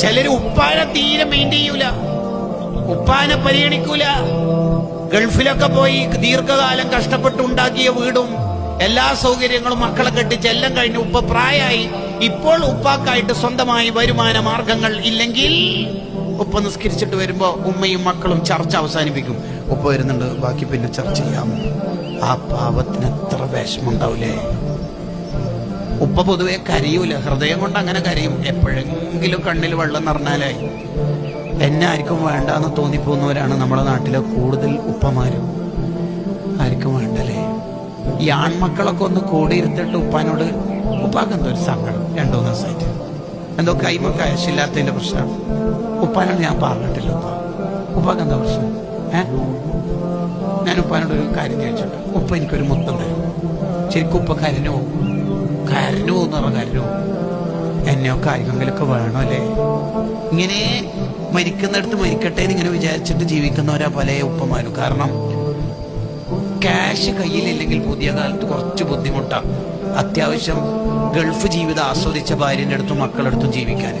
ചിലര് ഉപ്പാനെ തീരെ മെയിന്റെയിൻ ചെയ്യൂല. ഉപ്പാനെ പരിഗണിക്കൂല. ഗൾഫിലൊക്കെ പോയി ദീർഘകാലം കഷ്ടപ്പെട്ടുണ്ടാക്കിയ വീടും എല്ലാ സൗകര്യങ്ങളും മക്കളെ കെട്ടിച്ച് എല്ലാം കഴിഞ്ഞ് ഉപ്പ പ്രായമായി. ഇപ്പോൾ ഉപ്പാക്കായിട്ട് സ്വന്തമായി വരുമാന മാർഗങ്ങൾ ഇല്ലെങ്കിൽ ഉപ്പ നിസ്കരിച്ചിട്ട് വരുമ്പോ ഉമ്മയും മക്കളും ചർച്ച അവസാനിപ്പിക്കും. ഉപ്പ വരുന്നുണ്ട് ബാക്കി പിന്നെ ചർച്ച ചെയ്യാം. ആ പാവത്തിന് എത്ര വിഷമം ഉണ്ടാവില്ലേ ഉപ്പ പൊതുവെ കരയൂല. ഹൃദയം കൊണ്ട് അങ്ങനെ കരയും. എപ്പോഴെങ്കിലും കണ്ണിൽ വെള്ളം നിറഞ്ഞാലായി എന്നെ ആർക്കും വേണ്ട എന്ന് തോന്നിപ്പോകുന്നവരാണ് നമ്മുടെ നാട്ടിലെ കൂടുതൽ ഉപ്പമാരും. ആർക്കും വേണ്ടല്ലേ? ഈ ആൺമക്കളൊക്കെ ഒന്ന് കൂടിയിരുത്തിട്ട് ഉപ്പാനോട് ഉപ്പാക്ക് എന്തോ ഒരു സങ്കടം രണ്ടു മൂന്ന് ദിവസമായിട്ട്. എന്തോ കൈമൊക്കെ അയച്ചില്ലാത്തതിന്റെ പ്രശ്നം. ഉപ്പാനോട് ഞാൻ പറഞ്ഞിട്ടില്ല ഉപ്പ. ഉപ്പാക്ക് എന്താ പ്രശ്നം? ഏ? ഞാൻ ഉപ്പാനോട് ഒരു കാര്യം ചോദിച്ചോട്ടെ ഉപ്പ എനിക്കൊരു മുത്തം തരും. ശരിക്കും ഉപ്പ കരഞ്ഞു എന്നെയൊക്കെ വേണം അല്ലേ? ഇങ്ങനെ മരിക്കുന്നിടത്ത് മരിക്കട്ടെ എന്ന് ഇങ്ങനെ വിചാരിച്ചിട്ട് ജീവിക്കുന്നവരാ പല ഉപ്പമാരും. കാരണം ക്യാഷ് കയ്യിലില്ലെങ്കിൽ പുതിയ കാലത്ത് കുറച്ച് ബുദ്ധിമുട്ടാണ് അത്യാവശ്യം ഗൾഫ് ജീവിതം ആസ്വദിച്ച ഭാര്യന്റെ അടുത്തും മക്കളുടെ അടുത്തും ജീവിക്കാൻ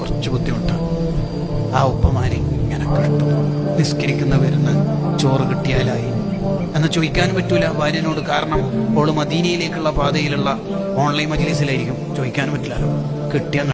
കുറച്ച് ബുദ്ധിമുട്ടാണ് ആ ഉപ്പമാരെ ഇങ്ങനെ കിട്ടും. നിസ്കരിക്കുന്നവരുന്ന് ചോറ് കിട്ടിയാലായി. എന്ന് ചോദിക്കാൻ പറ്റൂല ഭാര്യനോട്. കാരണം ഓൾ മദീനയിലേക്കുള്ള പാതയിലുള്ള ഓൺലൈൻ മജ്ലീസിലായിരിക്കും. ചോദിക്കാൻ പറ്റില്ലല്ലോ കിട്ടിയ